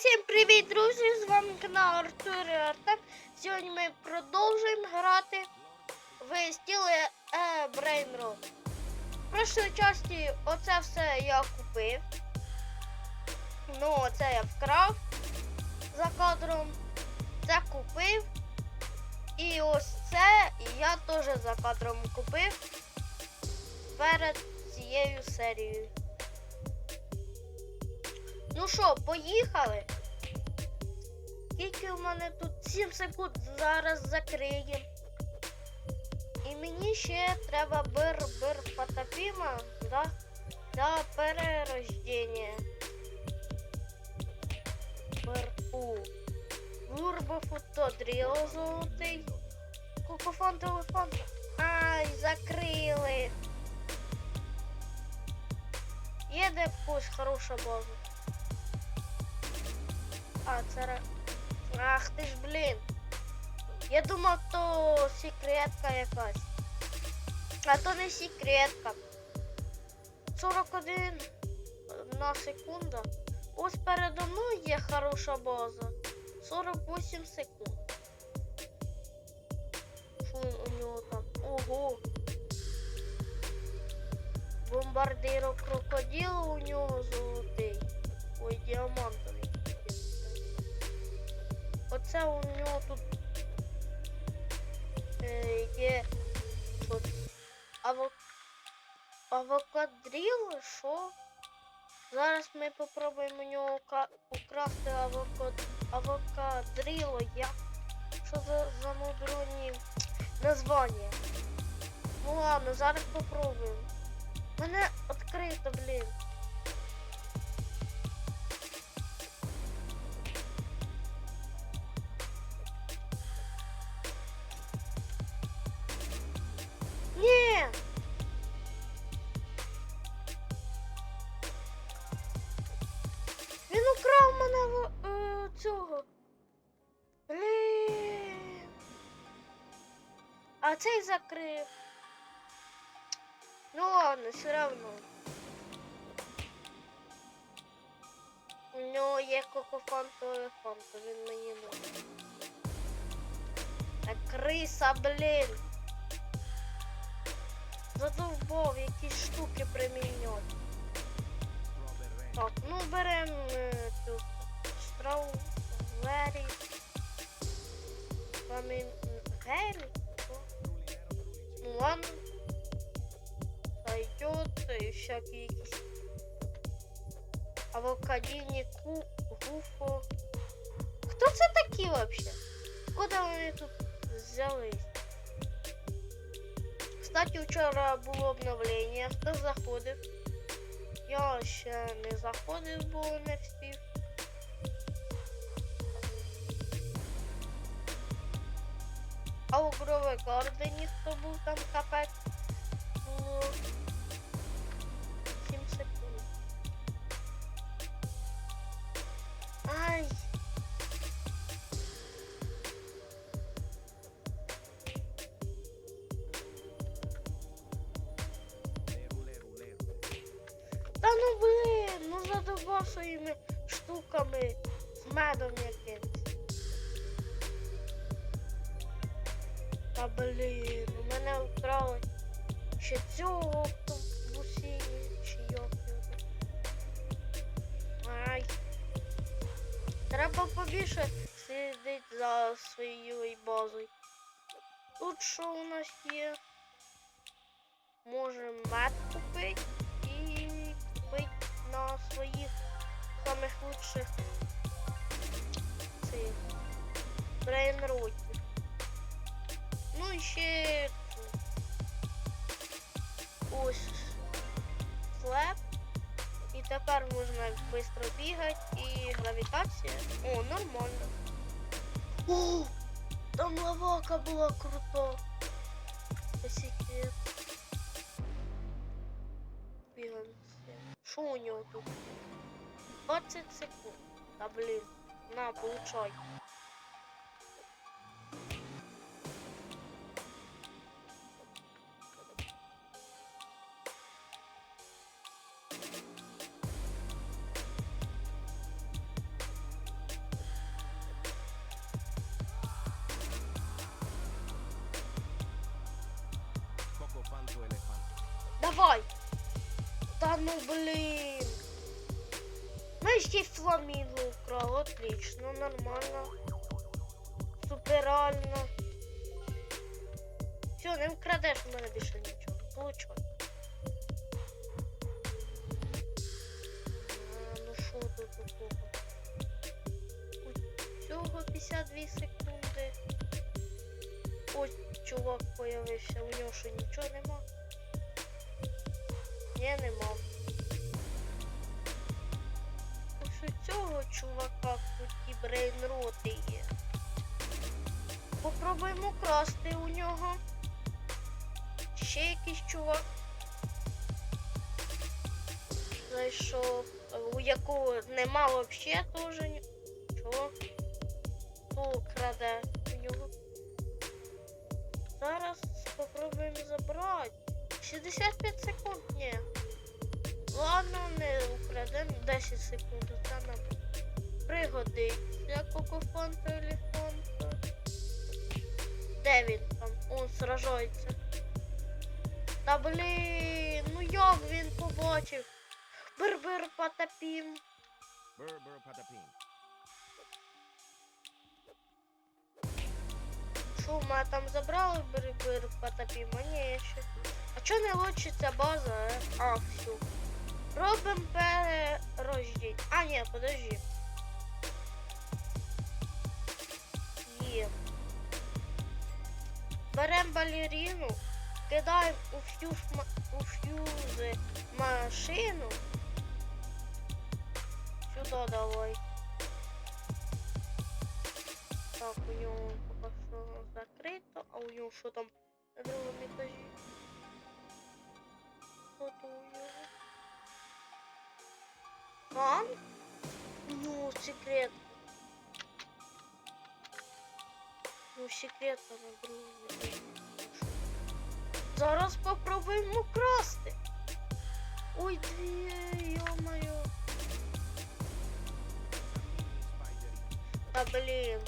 Усім привіт, друзі! З вами канал Артур і Артем. Сьогодні ми продовжуємо грати в стілі е, Roll. В прошлій часті оце все я купив. Ну, оце я вкрав за кадром. Це купив. І ось це я теж за кадром купив перед цією серією. Ну що, поїхали? Скільки у мене тут 7 секунд зараз закриємо. І мені ще треба бир-бир фатапіма да, для перерождення. Бир-у. Турбофотодріл золотий. Кукофон телефон. Ай, закрили. Є де якусь хороша база. А, це... Ах ти ж, блін. Я думав, то секретка якась. А то не секретка. 41 на секунда. Ось передо мною є хороша база. 48 секунд. Що у нього там? Ого. Бомбардиро крокодил у нього золотий. Ой, діамантовий. Оце у нього тут е, є тут аво... авокадріл, що? Зараз ми попробуємо у ка- украсти авокад... авокадріло. Як? Що за, за мудроні названня? Ну ладно, зараз попробуємо. Мене відкрито, блін. Він украв мене е, цього. Блін. А цей закрив. Ну ладно, все равно. У нього є кокофан телефон, то він мені не. Та криса, блін. Задовбов, якісь штуки примінювати. Так, ну беремо е, цю стrawberry. Памін... Гері? Ну ладно. Сойдет и всякие якісь авокадіні ку... гуфо. Хто це такі вообще? Куди вони тут взялись? Кстати, вчора було обновлення. Хто заходив? Я ще не заходив, бо не встиг. А у Грове Гордені хто був там капець? Своїми штуками з медом якимсь. Та блін, у мене вкрали ще цього бусині, чи як. Ай. Треба побільше слідити за своєю базою. Тут що у нас є? Можемо мед купити на своїх самих лучших цих брейнротів. Ну і ще ось слеп. І тепер можна швидко бігати і гравітація. О, нормально. О, там лавака була крута. Це Що у нього тут? 20 секунд. Та блін. На, получай. Давай! Та ну блін. Ми ще й фламінго украли, отлично, нормально. Суперально. Все, не вкрадеш у мене більше нічого. Получай. А, ну що тут такого? Всього 52 секунди. Ось чувак появився, у нього що нічого нема. Ні, нема. Ось у цього чувака круті брейнроти є. Попробуємо красти у нього. Ще якийсь чувак. Зайшов, е, у якого нема взагалі теж нічого. Хто краде у нього. Зараз спробуємо забрати. 65 секунд, ні. Ладно, не украдемо 10 секунд, це нам пригодиться кокофанта или фанта. Де він там? Он сражається. Та блін, ну як він побачив? Бир-бир потопім. Burr, burr, patapim. Що, в там забрали бир-бир потопім? А ні, ще. А чо не лучиться база, е? А, все. Робимо перерождень. А, ні, подожди. Є. Беремо балерину, кидаємо у фьюз, у фьюзи машину. Сюди давай. Так, у нього поки закрито, а у нього що там на другому етажі? Що то у нього? А? Ну, секрет. Ну, секретно на. Зараз попробуємо красти. Ой, дві, йо-моє. Та блін.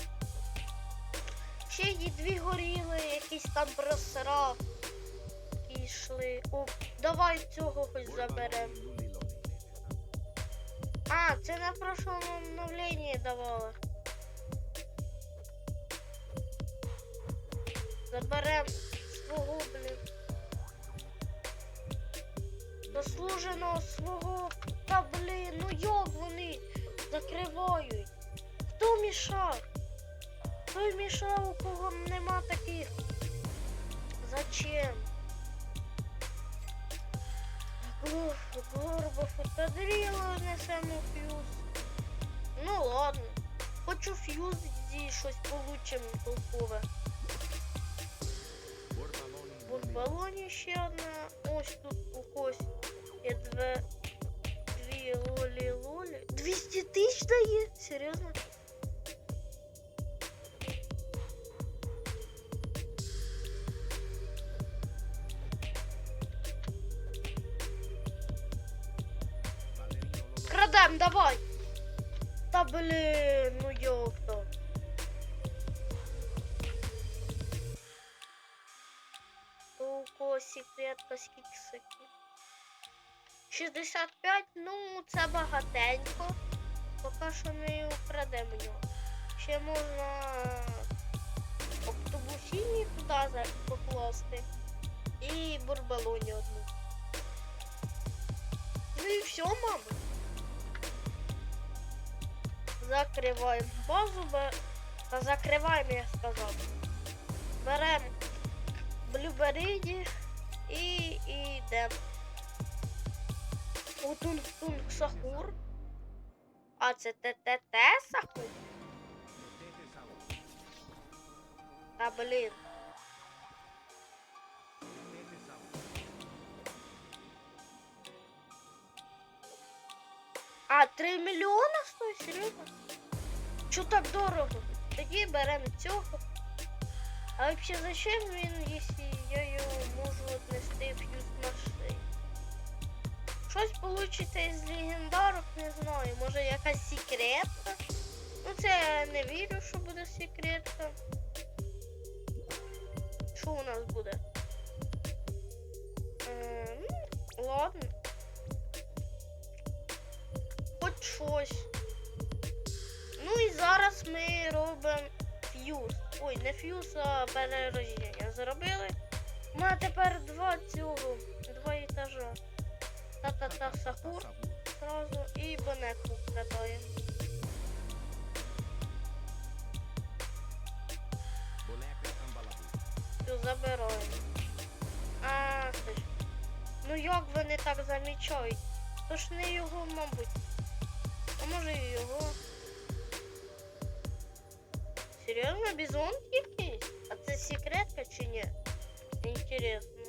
Ще є дві горіли, якісь там просрав. І йшли. О, давай цього хоч заберемо. А, це на прошлому обновленні давали. Заберем свого, блін. Заслуженого свого. Та блін, ну як вони закривають? Хто мішав? Хто мішав, у кого нема таких? Зачем? Горбо фотодріло несемо фьюз. Ну ладно. Хочу фьюз і щось получим толкове. В ще одна. Ось тут у когось є две. Дві лолі лолі. 200 тисяч дає? Серйозно? Крадем, давай! Та блін, ну у когось секретка скільки 65, ну це багатенько. Поки що не украдемо його. Ще можна автобусіні туди покласти. І бурбалоні одну. Ну і все, мама. Закриваємо базу, та закриваємо, я сказав. Беремо блюбериді і і йдемо. У тунг-тунг сахур. А це ТТТ сахур? Та блін. А, 3 мільйона стоїть? Серйозно? Чо так дорого? Тоді беремо цього. А взагалі зачем він, якщо я його можу віднести в фьюз машин? Щось получиться із легендарок, не знаю. Може якась секретка? Ну це я не вірю, що буде секретка. Що у нас буде? Ем, ну, ладно. Щось. Ну і зараз ми робимо фьюз. Ой, не фьюз, а перерождення зробили. У мене тепер два цього, два етажа. Та-та-та сахур сразу і бонеку. Boneca Все, забираємо. А, це ж. Ну як вони так замічають? То ж не його, мабуть. Може його. Серйозно, бізон якийсь? А це секретка чи ні? Інтересно.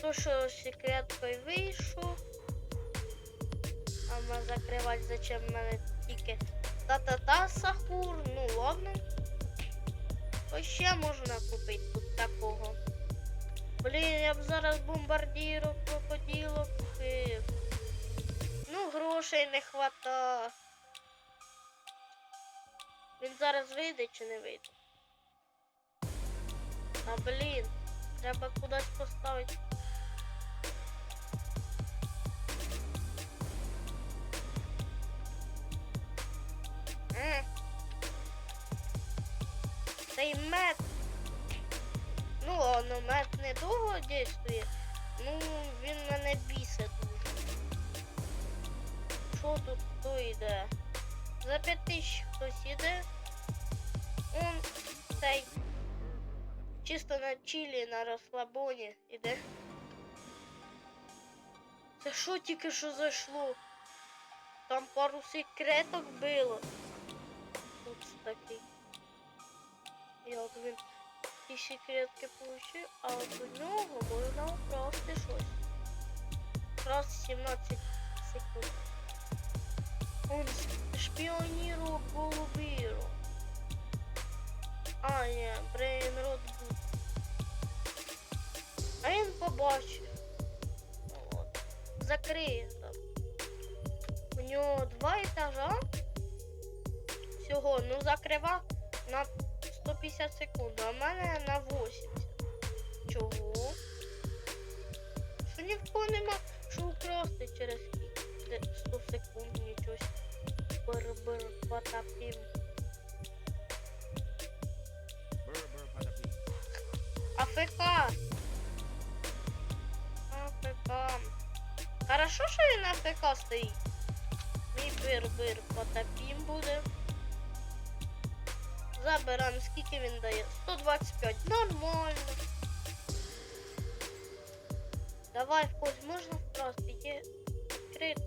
То що з секреткою вийшов. А ма закривати зачем мене тільки та-та-та сахур. Ну ладно. Ось ще можна купити тут такого. Блін, я б зараз бомбардіру крокодило купив. Ну, грошей не хвата. Він зараз вийде чи не вийде? А блін, треба кудись поставити. Цей мед. Ну ладно, мед недовго дійствує. Ну, він мене дуже. Що тут хто йде? За 5 тисяч хтось іде. Он цей чисто на чилі, на розслабоні іде. Це що тільки що зайшло? Там пару секреток було. Тут такий. Як він ті секретки получив, а от у нього можна вкрасти щось. Раз 17 секунд. Он шпіонірував голубіру. А, ні, Брейн Рот був. А він побачив. От. Закриє там. У нього два етажа. Всього, ну закрива на 150 секунд, а в мене на 80. Чого? Що ні в кого нема, що украсти через 100 секунд, нічого. Потапім. Burr, burr, patapim. АФК. АФК. Хорошо, що він АФК стоїть. Мій бир-бир потапім буде. Забираємо, скільки він дає? 125. Нормально. Давай в когось можна вкрасти. Є відкрит.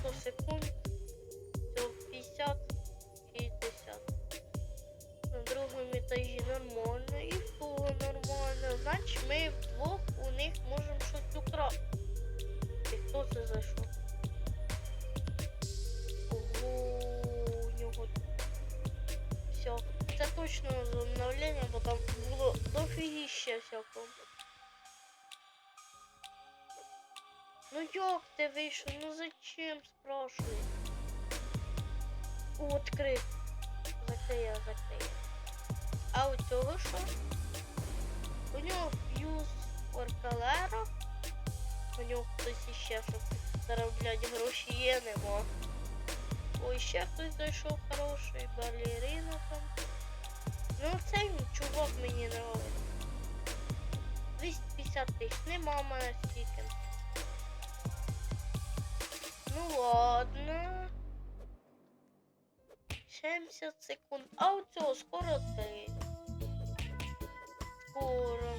100 секунд. Ну як ти вийшов? Ну зачем спрашиваю? О, відкрит. Закриє, закриє. А у цього що? У нього фьюз Оркалера. У нього хтось іще щоб заробляти гроші є нема. Ой, ще хтось зайшов хороший, балерина там. Ну цей чувак мені нравиться. 250 тисяч, нема в мене стільки. Ну ладно. 70 секунд. А у цього скоро три. Скоро.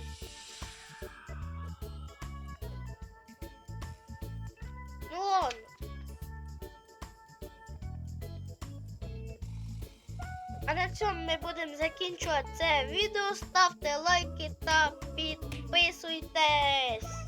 Ну ладно. А на цьому ми будемо закінчувати це відео. Ставте лайки та підписуйтесь.